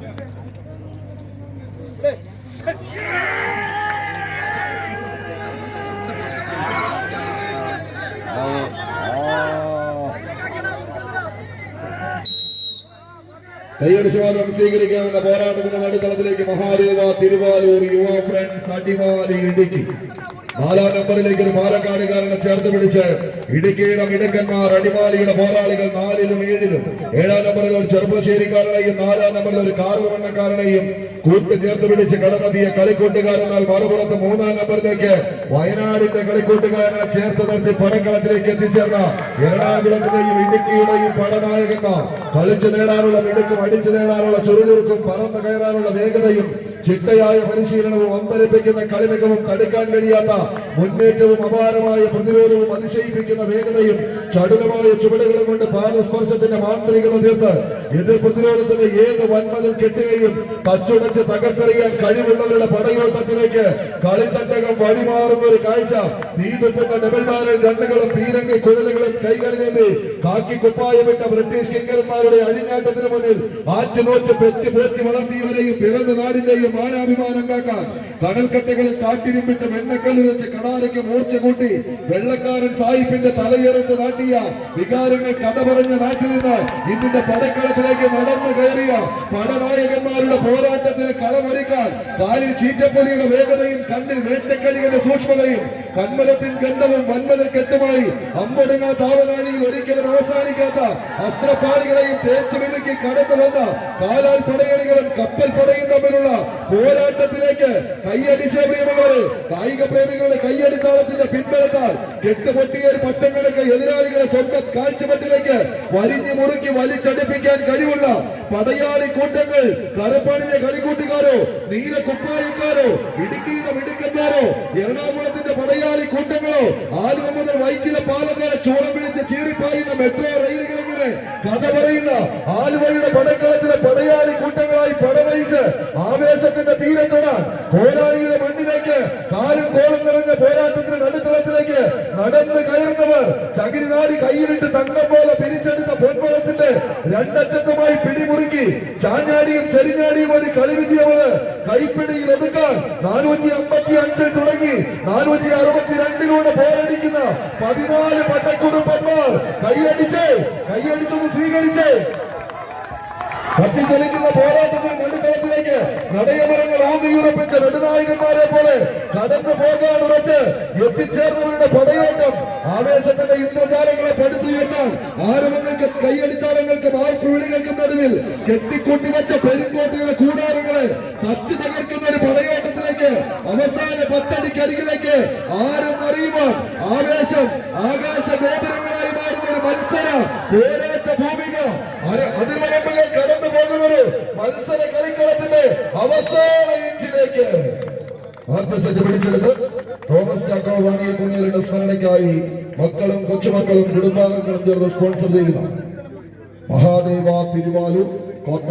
Hey! കൈയടിച്ചുവാദം സ്വീകരിക്കാവുന്ന പോരാട്ടത്തിന്റെ നടുത്തളത്തിലേക്ക് മഹാദേവ തിരുവാലൂർ യുവ friends Adimali Idukki. നാലാം നമ്പറിലേക്ക് ഒരു പാലക്കാടുകാരനെ ചേർത്ത് പിടിച്ച് ഇടുക്കിയുടെ മിടുക്കന്മാർ അടിമാലിയുടെ പോരാളികൾ നാലിലും ഏഴിലും. ഏഴാം നമ്പറിൽ ഒരു ചെറുപ്പശ്ശേരിക്കാരനെയും നാലാം നമ്പറിൽ ഒരു കാറുവണ്ണക്കാരനെയും കൂട്ട് ചേർത്ത് പിടിച്ച് കടന്നെത്തിയ കളിക്കൂട്ടുകാരെന്നാൽ മറുപുറത്ത് മൂന്നാം നമ്പറിലേക്ക് വയനാടിന്റെ കളിക്കൂട്ടുകാരനെ ചേർത്ത് നിർത്തി പടക്കളത്തിലേക്ക് എത്തിച്ചേർന്ന എറണാകുളത്തിന്റെയും ഇടുക്കിയുടെയും പടനായകന്മാർ കളിച്ചു നേടാനുള്ള മിടുക്കും അടിച്ചു നേടാനുള്ള ചുറുചുറുക്കും പറന്നു കയറാനുള്ള വേഗതയും ചിട്ടയായ പരിശീലനവും അമ്പരപ്പിക്കുന്ന കളിമികവും തടുക്കാൻ കഴിയാത്ത മുന്നേറ്റവും അപാരമായ പ്രതിരോധവും അതിശയിപ്പിക്കുന്ന വേഗതയും ചടുലമായ ചുവടുകളും കൊണ്ട് പാദസ്പർശത്തിന്റെ മാന്ത്രികത തീർത്ത് എതിർ പ്രതിരോധത്തിന് ഏത് വൻമതിൽ കെട്ടുകയും തച്ചുടച്ച് തകർത്തെറിയാൻ കഴിവുള്ളവരുടെ പടയോട്ടത്തിലേക്ക് കളിത്തട്ടകം വഴിമാറുന്ന ഒരു കാഴ്ച. നീതുപ്പുന്ന ഡബിൾമാരിൽ രണ്ടുകളും പീരങ്കി കുഴലുകളും കൈകളിലേന്തി കാക്കി കുപ്പായമിട്ട ബ്രിട്ടീഷ് കിങ്കരന്മാരുടെ അഴിഞ്ഞാട്ടത്തിന് മുന്നിൽ ആറ്റുനോറ്റ് പെറ്റ് പോറ്റി വളർത്തിയവരെയും പിറന്ന നാടിന്റെയും മാനാഭിമാനം കാക്കാൻ കടൽക്കട്ടകളിൽ കാട്ടിരുമ്പിട്ട് വെണ്ണക്കല്ലിൽ വെച്ച് കടാരയ്ക്ക് മൂർച്ച കൂട്ടി വെള്ളക്കാരൻ സായിപ്പിന്റെ തലയെറുത്ത് നാട്ടിയ വികാരങ്ങൾ കഥ പറഞ്ഞ നാട്ടിൽ നിന്ന് ഇന്നിന്റെ പടക്കളത്തിലേക്ക് നടന്നു കയറിയ പടനായകന്മാരുടെ പോരാട്ടത്തിന് കളമൊരുക്കാൻ കാലിൽ ചീറ്റപ്പൊലിയുടെ വേഗതയും കണ്ണിൽ വേട്ടക്കളികളുടെ സൂക്ഷ്മതയും കന്മലത്തിൻ ഗന്ധവും വന്മതിൽ കെട്ടുമായി അമ്പടങ്ങ താവനാഴിയിൽ ഒരിക്കലും അവസാനിക്കാത്ത അസ്ത്രപാളികളെയും തേച്ചു മിനുക്കി കടന്നു വന്ന കാലാൽ പടയണികളും കപ്പൽ പടയും തമ്മിലുള്ള പോരാട്ടത്തിലേക്ക് കൈയടിച്ച പ്രിയമുള്ളവരെ. കായിക പ്രേമികളുടെ കൈയടിത്താളത്തിന്റെ പിൻബലത്താൽ കെട്ടുപൊട്ടിയ ഒരു പട്ടങ്ങൾക്ക് എതിരാളികളെ സ്വന്തം കാഴ്ചപ്പട്ടിലേക്ക് വലിഞ്ഞു മുറുക്കി വലിച്ചടിപ്പിക്കാൻ കഴിവുള്ള പടയാളി കൂട്ടങ്ങൾ കറുപ്പണിഞ്ഞ കളിക്കൂട്ടുകാരോ നീല കുപ്പായക്കാരോ ഇടുക്കിയുടെ എറണാകുളത്തിന്റെ പടയാളി കൂട്ടങ്ങളോ ആലുവ മുതൽ വൈക്കിലെ പാലം വരെ ചോളം പിടിച്ച് ചീറിപ്പായുന്ന മെട്രോ റെയിലുകൾ ഇങ്ങനെ കഥ പറയുന്ന ആലുവയുടെ പടക്കളത്തിലെ പടയാളി കൂട്ടങ്ങളായി പടവഹിച്ച് ആവേശത്തിന്റെ തീരത്തൊടാൻ കോലാളിയുടെ മണ്ണിലേക്ക് കാലും കോളം നിറഞ്ഞ പോരാട്ടത്തിന്റെ നടുത്തളത്തിലേക്ക് നടന്ന് കയറുന്നവർ ചകിരിനാടി കയ്യിലിട്ട് തങ്കം പോലെ പിരിച്ചെടുത്ത പൊൻവളത്തിന്റെ രണ്ടറ്റത്തുമായി പിടിമുറുക്കി ചാഞ്ഞാടിയും ചെരിഞ്ഞാടിയും ഒരു കളി വിജയമത് കൈപ്പിടിയിൽ ഒതുക്കാൻ നാനൂറ്റി അമ്പത്തി അഞ്ചിൽ തുടങ്ങി നാനൂറ്റി അറുപത്തിരണ്ടിലൂടെ പോരടിക്കുന്ന പതിനാല് പട്ടക്കുടുംബന്മാർ. കൈയടിച്ച് കൈയടിച്ചത് സ്വീകരിച്ച്. കത്തിച്ചൊലിക്കുന്ന പോരാട്ടത്തിൽ നടുത്തളത്തിലേക്ക് നടയമരങ്ങൾ ഊന്നിയുറപ്പിച്ച നെടുനായകന്മാരെ പോലെ കടന്നു പോകാൻ ഉറച്ച് എത്തിച്ചേർന്നവരുടെ പടയോട്ടം ആവേശത്തിന്റെ ഇന്ദ്രജാലങ്ങളെ പടുത്തുയർത്താൻ ആരവങ്ങൾക്ക് കൈയടിത്താളങ്ങൾക്ക് വായ്പ വിളികൾക്കും നടുവിൽ കെട്ടിക്കൊട്ടി വെച്ച പെരുങ്കോട്ടയുടെ കൂടാരങ്ങളെ തച്ചു തകർക്കുന്ന ഒരു പടയോട്ടത്തിലേക്ക് അവസാന പത്തടിക്കരികിലേക്ക് ആരും അറിയുവാൻ ആവേശം ആകാശ ഗോപുരങ്ങളായി മാറുന്ന ഒരു മത്സര. പോരാട്ട ഭൂമിക അതിർവരമ്പുകൾ കടന്നു പോകുന്ന ഒരു മത്സര കളിക്കളത്തിന്റെ അവസാന ഇഞ്ചിലേക്ക്. ആത്മസജ്ജ പിടിച്ചെടുത്ത് തോമസ് ചാക്കോ വാങ്ങിയ കുഞ്ഞികളുടെ സ്മരണയ്ക്കായി മക്കളും കൊച്ചുമക്കളും കുടുംബാംഗങ്ങളും ചേർന്ന് സ്പോൺസർ ചെയ്യുന്ന. മഹാദേവ തിരുവാലൂർ കോർപ്പസ്